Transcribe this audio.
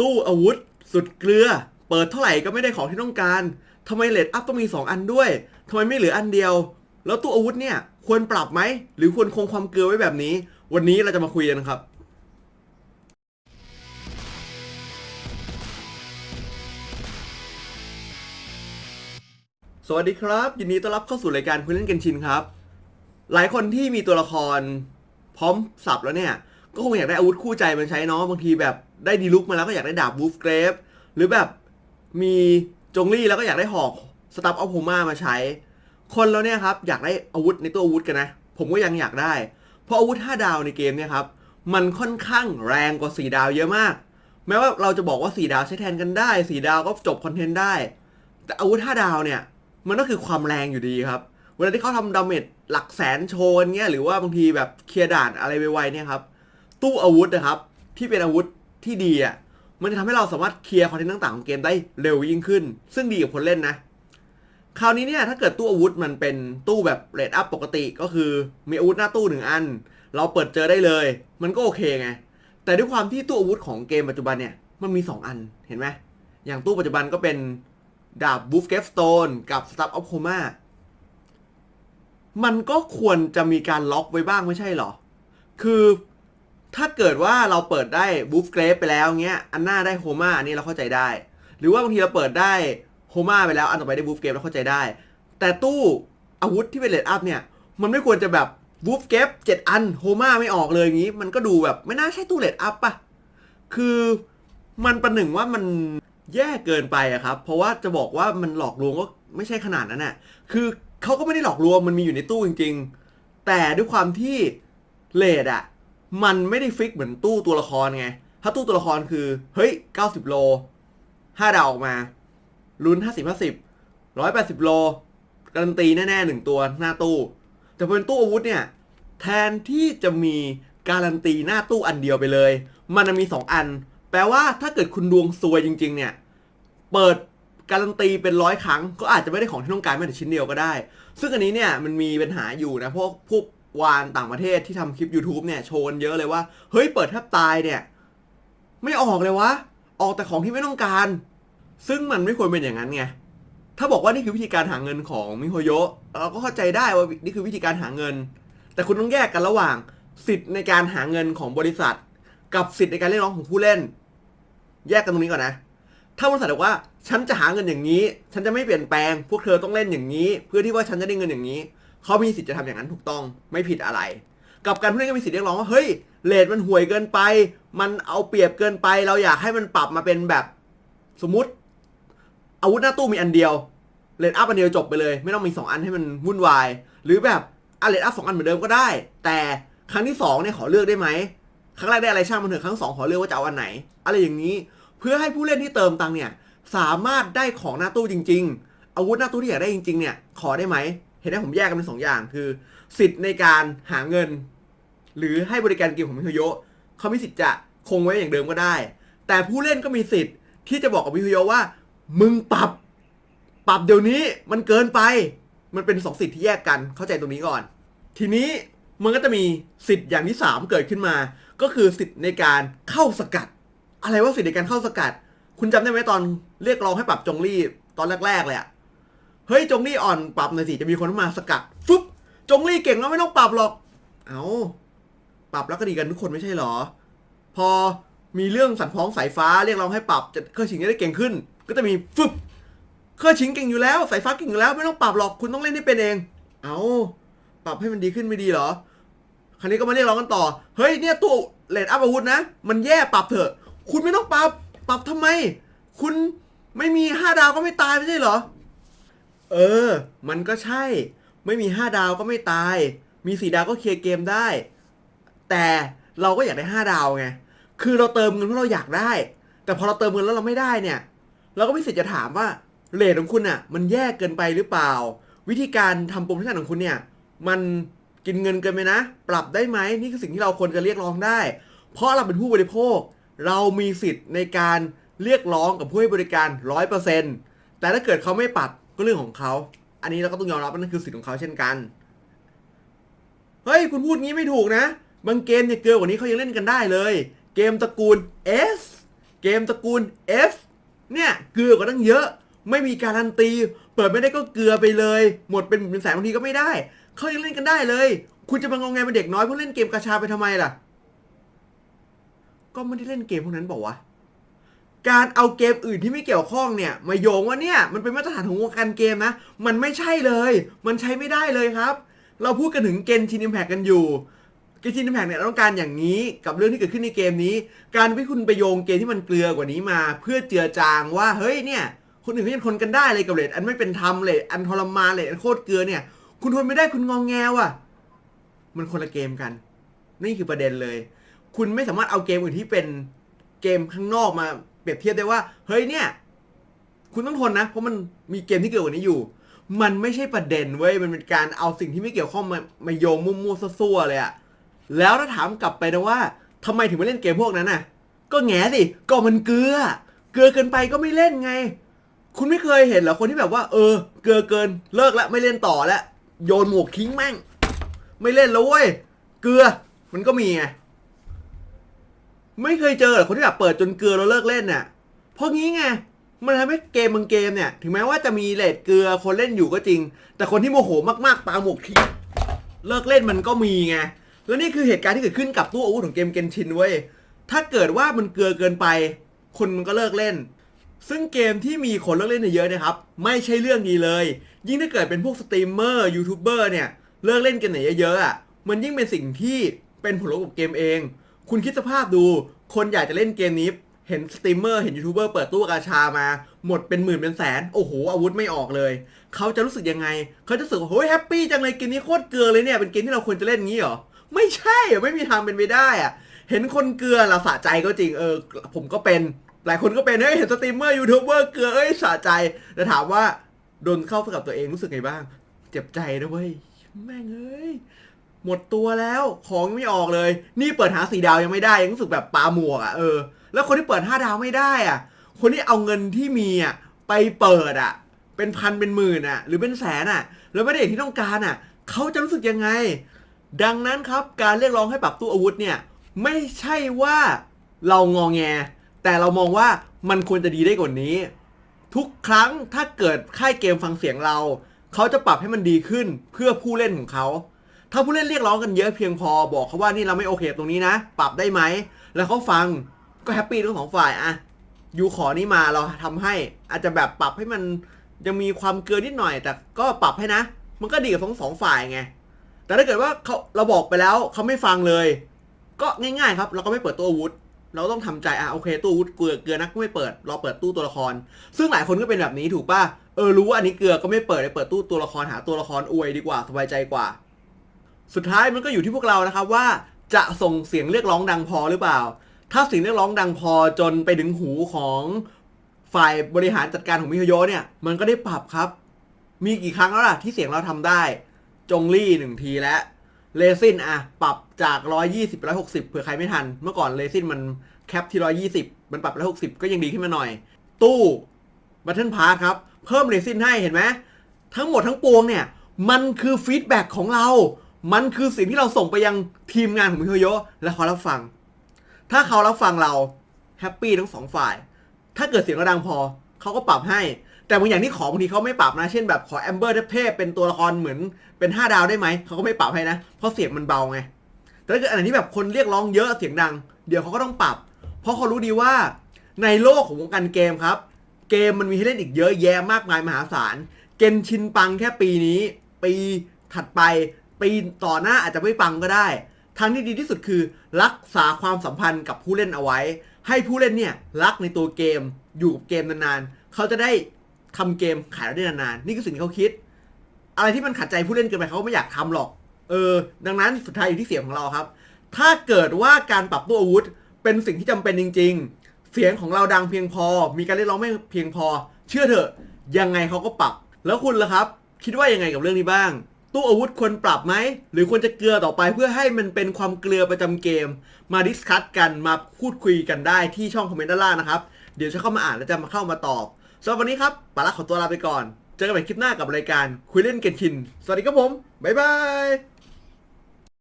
ตู้อาวุธ สุดเกลือ เปิดเท่าไหร่ก็ไม่ได้ของที่ต้องการทำไมเลดอัพต้องมี 2 อันด้วยทำไมไม่เหลืออันเดียว แล้วตู้อาวุธเนี่ย ควรปรับไหม หรือควรคงความเกลือไว้แบบนี้ วันนี้เราจะมาคุยกันครับสวัสดีครับ ยินดีต้อนรับเข้าสู่รายการคุยเล่นเกนชินครับ หลายคนที่มีตัวละครพร้อมสับแล้วเนี่ย ก็คงอยากได้อาวุธคู่ใจมันใช้เนาะบางทีแบบได้ดีลุกมาแล้วก็อยากได้ดาบวูฟเกรฟหรือแบบมีจงลี่แล้วก็อยากได้หอกสตัฟอัลโพมามาใช้ คนเราเนี่ยครับอยากได้อาวุธในตัวอาวุธกันนะ ผมก็ยังอยากได้ เพราะอาวุธ 5 ดาวในเกมเนี่ยครับมันค่อนข้างแรงกว่า 4 ดาวเยอะมาก แม้ว่าเราจะบอกว่า 4 ดาวใช้แทนกันได้ 4 ดาวก็จบคอนเทนต์ได้ แต่อาวุธ 5 ดาวเนี่ยมันก็คือความแรงอยู่ดีครับ เวลาที่เขาทำดาเมจหลักแสนโชว์กันเงี้ยหรือว่าบางทีแบบเคลียร์ด่านอะไรไวๆเนี่ยครับ ตู้อาวุธนะครับ ที่เป็นอาวุธที่ดีอะมันจะทำให้เราสามารถเคลียร์คอนเทนต์ต่างๆของเกมได้เร็วยิ่งขึ้น ซึ่งดีกับคนเล่นนะ คราวนี้เนี่ยถ้าเกิดตู้อาวุธมันเป็นตู้แบบเรทอัพปกติก็คือมีอาวุธหน้าตู้หนึ่งอัน เราเปิดเจอได้เลย มันก็โอเคไง แต่ด้วยความที่ตู้อาวุธของเกมปัจจุบันเนี่ยมันมี 2 อันเห็นไหมอย่างตู้ปัจจุบันก็เป็นดาบบูฟเกฟสโตนกับสตัฟออฟโคมามันก็ควรจะมีการล็อกไว้บ้างไม่ใช่หรอ คือ ถ้าเกิดว่าเราเปิดได้บูฟเกรฟไปแล้วเงี้ย อันหน้าได้โฮมาอันนี้เราเข้าใจได้ หรือว่าบางทีเราเปิดได้โฮมาไปแล้ว อันต่อไปได้บูฟเกรฟเราเข้าใจได้ แต่ตู้อาวุธที่เป็นเลดอัพเนี่ย มันไม่ควรจะแบบบูฟเกรฟเจ็ดอันโฮมาไม่ออกเลยอย่างนี้ มันก็ดูแบบไม่น่าใช่ตู้เลดอัพปะคือมันประหนึ่งว่ามันแย่เกินไปอะครับ เพราะว่าจะบอกว่ามันหลอกลวงก็ไม่ใช่ขนาดนั้นน่ะ คือเขาก็ไม่ได้หลอกลวงมันมีอยู่ในตู้จริง ๆ แต่ด้วยความที่เลดอะ มันไม่ได้ฟิกเหมือนตู้ตัวละครไง ถ้าตู้ตัวละครคือ เฮ้ย 90 โล 5 ดาวออกมา ลุ้น 50 50 180 โล การันตีแน่ๆหนึ่งตัวหน้าตู้ แต่พอเป็นตู้อาวุธเนี่ย แทนที่จะมีการันตีหน้าตู้อันเดียวไปเลย มันมี 2 อัน แปลว่าถ้าเกิดคุณดวงซวยจริง ๆ เนี่ย เปิดการันตีเป็นร้อยครั้ง ก็อาจจะไม่ได้ของที่ต้องการแม้แต่ชิ้นเดียวก็ได้ ซึ่งอันนี้เนี่ยมันมีปัญหาอยู่นะพวกพวก วานต่างประเทศที่ทำคลิป YouTube เนี่ยโชว์กันเยอะเลยว่า เฮ้ยเปิดแทบตายเนี่ย ไม่ออกเลยวะ ออกแต่ของที่ไม่ต้องการ ซึ่งมันไม่ควรเป็นอย่างนั้นไง ถ้าบอกว่านี่คือวิธีการหาเงินของมิโฮโยะเราก็เข้าใจได้ว่านี่คือวิธีการหาเงิน แต่คุณต้องแยกกันระหว่าง สิทธิ์ในการหาเงินของบริษัท กับสิทธิ์ในการเรียกร้องของผู้เล่น แยกกันตรงนี้ก่อนนะ ถ้าบริษัทบอกว่าฉันจะหาเงินอย่างนี้ ฉันจะไม่เปลี่ยนแปลง พวกเธอต้องเล่นอย่างนี้ เพื่อที่ว่าฉันจะได้เงินอย่างนี้ เขามีสิทธิ์จะทำอย่างนั้นถูกต้องไม่ผิดอะไร กับการผู้เล่นก็มีสิทธิ์เรียกร้องว่าเฮ้ยเลทมันห่วยเกินไป มันเอาเปรียบเกินไป เราอยากให้มันปรับมาเป็นแบบสมมติ อาวุธหน้าตู้มีอันเดียวเลทอัพอันเดียวจบไปเลย ไม่ต้องมีสองอันให้มันวุ่นวาย หรือแบบอเลทอัพสองอันเหมือนเดิมก็ได้ แต่ครั้งที่สองเนี่ยขอเลือกได้ไหมครั้งแรกได้อะไรช่างมันเถอะครั้งสองขอเลือกว่าจะเอาอันไหน อะไรอย่างนี้เพื่อให้ผู้เล่นที่เติมตังค์เนี่ยสามารถได้ของหน้าตู้จริง ๆ อาวุธหน้าตู้ที่อยากได้จริงๆเนี่ยขอได้ไหม เห็นไหมผมแยกกันเป็นสองอย่างคือ สิทธิ์ในการหาเงิน หรือให้บริการเกมของมิโฮโยะเขามีสิทธิ์จะคงไว้อย่างเดิมก็ได้ แต่ผู้เล่นก็มีสิทธิ์ที่จะบอกกับมิโฮโยะว่า มึงปรับ ปรับเดี๋ยวนี้มันเกินไป มันเป็นสองสิทธิ์ที่แยกกันเข้าใจตรงนี้ก่อน ทีนี้มันก็จะมีสิทธิ์อย่างที่สามเกิดขึ้นมา ก็คือสิทธิ์ในการเข้าสกัด อะไรว่าสิทธิ์ในการเข้าสกัด คุณจำได้ไหมตอนเรียกร้องให้ปรับจงลี่ตอนแรกๆเลยอะ เฮ้ยจงลี่อ่อนปรับหน่อยสิจะมีคนมาสกัดฟึบจงลี่เก่งแล้วไม่ต้องปรับหรอก เอาปรับแล้วก็ดีกันทุกคนไม่ใช่หรอ พอมีเรื่องสั่นพ้องสายฟ้าเรียกร้องให้ปรับจะเครื่องชิงจะได้เก่งขึ้น ก็จะมีฟึบเครื่องชิงเก่งอยู่แล้วสายฟ้าเก่งอยู่แล้วไม่ต้องปรับหรอกคุณต้องเล่นให้เป็นเอง เอาปรับให้มันดีขึ้นไม่ดีเหรอคราวนี้ก็มาเรียกร้องกันต่อ เฮ้ยเนี่ยตัวเลดอัพอาวุธนะ มันแย่ปรับเถอะ คุณไม่ต้องปรับ ปรับทำไม คุณไม่มีห้าดาวก็ไม่ตายไม่ใช่เหรอ เออ มันก็ใช่ ไม่มีห้าดาวก็ไม่ตาย มีสี่ดาวก็เคลียร์เกมได้ แต่เราก็อยากได้ห้าดาวไง คือเราเติมเงินเพราะเราอยากได้ แต่พอเราเติมเงินแล้วเราไม่ได้เนี่ย เราก็มีสิทธิ์จะถามว่าเลทของคุณอะ มันแย่เกินไปหรือเปล่า วิธีการทำโปรโมชั่นของคุณเนี่ย มันกินเงินเกินไปนะ ปรับได้ไหมนี่คือสิ่งที่เราควรจะเรียกร้องได้ เพราะเราเป็นผู้บริโภค เรามีสิทธิ์ในการเรียกร้องกับผู้ให้บริการร้อยเปอร์เซ็นต์แต่ถ้าเกิดเขาไม่ปรับ ก็เรื่องของเขา อันนี้เราก็ต้องยอมรับว่านั่นคือสิทธิ์ของเขาเช่นกัน เฮ้ย คุณพูดงี้ไม่ถูกนะ บางเกมเนี่ยเกินกว่านี้เขายังเล่นกันได้เลย เกมตระกูล S เกมตระกูล F เนี่ยเกลือกว่าตั้งเยอะ ไม่มีการันตี เปิดไม่ได้ก็เกลือไปเลย หมดเป็นเป็นแสนบางทีก็ไม่ได้ เขายังเล่นกันได้เลย คุณจะมางงแงเป็นเด็กน้อยเพื่อเล่นเกมกระชาไปทำไมล่ะ ก็ไม่ได้เล่นเกมพวกนั้นบอกว่าวะ การเอาเกมอื่นที่ไม่เกี่ยวข้องเนี่ยมาโยงว่าเนี่ยมันเป็นมาตรฐานของวงการเกมนะ มันไม่ใช่เลย มันใช้ไม่ได้เลยครับ เราพูดกันถึงเกมชินิมแพกกันอยู่เกมชินิมแพกเนี่ยเราต้องการอย่างนี้กับเรื่องที่เกิดขึ้นในเกมนี้ การที่คุณไปโยงเกมที่มันเกลือกว่านี้มา เพื่อเจือจางว่าเฮ้ยเนี่ยคนอื่นเขายังทนกันได้เลยกับเลดอันไม่เป็นธรรมเลดอันทรมานเลดอันโคตรเกลือเนี่ย คุณทนไม่ได้คุณงองแงว่ะ มันคนละเกมกัน นี่คือประเด็นเลย คุณไม่สามารถเอาเกมอื่นที่เป็นเกมข้างนอกมา เปรียบเทียบได้ว่า เฮ้ยเนี่ย คุณต้องทนนะ เพราะมันมีเกมที่เกี่ยวกับนี้อยู่ มันไม่ใช่ประเด็นเว้ยมันเป็นการเอาสิ่งที่ไม่เกี่ยวข้องมามาโยงมั่วๆซั่วๆเลยอะแล้วถ้าถามกลับไปนะว่าทำไมถึงไม่เล่นเกมพวกนั้นน่ะ ก็แง่สิก็มันเกลือ เกลือเกินไปก็ไม่เล่นไง คุณไม่เคยเห็นหรอคนที่แบบว่า เออ เกลือเกินเลิกละไม่เล่นต่อล้วโยนหมวกทิ้งแม่ง ไม่เล่นแล้วเว้ยเกลือมันก็มีไง ไม่เคยเจอคนที่แบบเปิดจนเกลือแล้วเลิกเล่นน่ะเพราะงี้ไงมันทำให้เกมบางเกมเนี่ย ถึงแม้ว่าจะมีเลทเกลือคนเล่นอยู่ก็จริง แต่คนที่โมโหมากๆปาหมวกทิ้งเลิกเล่นมันก็มีไงแล้วนี่คือเหตุการณ์ที่เกิดขึ้นกับตู้อาวุธของเกมเกนชินเว้ยถ้าเกิดว่ามันเกลือเกินไป คนมันก็เลิกเล่น ซึ่งเกมที่มีคนเลิกเล่นเยอะนะครับ ไม่ใช่เรื่องดีเลย ยิ่งถ้าเกิดเป็นพวกสตรีมเมอร์ยูทูบเบอร์เนี่ยเลิกเล่นกันไหนเยอะๆอะมันยิ่งเป็นสิ่งที่เป็นผลลบกับเกมเอง คุณคิดสภาพดู คนอยากจะเล่นเกมนี้ เห็นสตรีมเมอร์เห็นยูทูบเบอร์เปิดตู้กาชามา หมดเป็นหมื่นเป็นแสน โอ้โห อาวุธไม่ออกเลย เขาจะรู้สึกยังไง เขาจะรู้สึกว่าเฮ้ยแฮปปี้จังเลยเกมนี้โคตรเกลือเลยเนี่ย เป็นเกมที่เราควรจะเล่นงี้เหรอ ไม่ใช่อะไม่มีทางเป็นไปได้อะเห็นคนเกลือเราสะใจก็จริง เออ ผมก็เป็น หลายคนก็เป็น เฮ้ย เห็นสตรีมเมอร์ยูทูบเบอร์เกลือ เอ้ย สะใจ แต่ถามว่าโดนเข้ากับตัวเองรู้สึกไงบ้าง เจ็บใจนะเว้ย แม่งเอ้ย หมดตัวแล้วของยังไม่ออกเลย นี่เปิดหาสี่ดาวยังไม่ได้ยังรู้สึกแบบปลาหมวกอะเออแล้วคนที่เปิดห้าดาวไม่ได้อะ คนที่เอาเงินที่มีอะไปเปิดอะ เป็นพันเป็นหมื่นอะ หรือเป็นแสนอะ แล้วไม่ได้อย่างที่ต้องการอะเขาจะรู้สึกยังไง ดังนั้นครับการเรียกร้องให้ปรับตู้อาวุธเนี่ย ไม่ใช่ว่าเรางองแง แต่เรามองว่ามันควรจะดีได้กว่านี้ ทุกครั้งถ้าเกิดค่ายเกมฟังเสียงเรา เขาจะปรับให้มันดีขึ้นเพื่อผู้เล่นของเขา ถ้าผู้เล่นเรียกร้องกันเยอะเพียงพอบอกเขาว่านี่เราไม่โอเคตรงนี้นะ ปรับได้ไหม แล้วเขาฟังก็แฮปปี้ทั้งสองฝ่ายอะยูขอนี้มาเราทำให้อาจจะแบบปรับให้มันยังมีความเกินนิดหน่อย แต่ก็ปรับให้นะ มันก็ดีกับทั้งสองฝ่ายไงแต่ถ้าเกิดว่าเขาเราบอกไปแล้วเขาไม่ฟังเลย ก็ง่ายๆครับ เราก็ไม่เปิดตู้อาวุธ เราต้องทำใจอะโอเคตู้อาวุธเกลือเกลือนักก็ไม่เปิดเราเปิดตู้ตัวละคร ซึ่งหลายคนก็เป็นแบบนี้ถูกป่ะเออรู้ว่าอันนี้เกลือก็ไม่เปิดเลยเปิดตู้ตัวละครหาตัวละครอวยดีกว่าสบายใจกว่า สุดท้ายมันก็อยู่ที่พวกเรานะครับว่าจะส่งเสียงเรียกร้องดังพอหรือเปล่า ถ้าเสียงเรียกร้องดังพอจนไปถึงหูของฝ่ายบริหารจัดการของมิโฮโยเนี่ย มันก็ได้ปรับครับ มีกี่ครั้งแล้วล่ะที่เสียงเราทำได้ จงลี่หนึ่งทีแล้วเลซินอะปรับจาก 120 160เผื่อใครไม่ทัน เมื่อก่อนเลซินมันแคปที่ 120 มันปรับ 160 ก็ยังดีขึ้นมาหน่อย ตู้บัตเทิลพาร์ครับ เพิ่มเลซินให้เห็นไหมทั้งหมดทั้งปวงเนี่ย มันคือฟีดแบ็กของเรา มันคือสิ่งที่เราส่งไปยังทีมงานของมิโฮโยและเขารับฟัง ถ้าเขารับฟังเราแฮปปี้ทั้งสองฝ่าย ถ้าเกิดเสียงเราดังพอเขาก็ปรับให้ แต่บางอย่างที่ขอบางทีเขาไม่ปรับนะ เช่นแบบขอแอมเบอร์เทพเป็นตัวละครเหมือนเป็น5ดาวได้ไหม เขาก็ไม่ปรับให้นะ เพราะเสียงมันเบาไง แต่ถ้าเกิดอันไหนที่แบบคนเรียกร้องเยอะเสียงดัง เดี๋ยวเขาก็ต้องปรับ เพราะเขารู้ดีว่าในโลกของวงการเกมครับ เกมมันมีให้เล่นอีกเยอะแยะมากมายมหาศาล เกนชินปังแค่ปีนี้ ปีถัดไป ปีต่อหน้าอาจจะไม่ปังก็ได้ ทางที่ดีที่สุดคือ รักษาความสัมพันธ์กับผู้เล่นเอาไว้ ให้ผู้เล่นเนี่ยรักในตัวเกม อยู่กับเกมนานๆ เขาจะได้ทำเกมขายได้นานๆ นี่คือสิ่งที่เขาคิด อะไรที่มันขัดใจผู้เล่นเกินไปเขาก็ไม่อยากทำหรอก เออ ดังนั้นสุดท้ายอยู่ที่เสียงของเราครับ ถ้าเกิดว่าการปรับตัวอาวุธเป็นสิ่งที่จำเป็นจริง ๆ เสียงของเราดังเพียงพอ มีการเรียกร้องไม่เพียงพอ เชื่อเถอะ ยังไงเขาก็ปรับ แล้วคุณล่ะครับ คิดว่ายังไงกับเรื่องนี้บ้าง ตู้อาวุธควรปรับไหม หรือควรจะเกลือต่อไปเพื่อให้มันเป็นความเกลือประจำเกม มาดิสคัตกันมาพูดคุยกันได้ที่ช่องคอมเมนต์ด้านล่างนะครับ เดี๋ยวจะเข้ามาอ่านและจะมาเข้ามาตอบสำหรับวันนี้ครับปาระขอตัวลาไปก่อน เจอกันใหม่คลิปหน้ากับรายการคุยเล่นเกนชิน สวัสดีครับผม บ๊ายบาย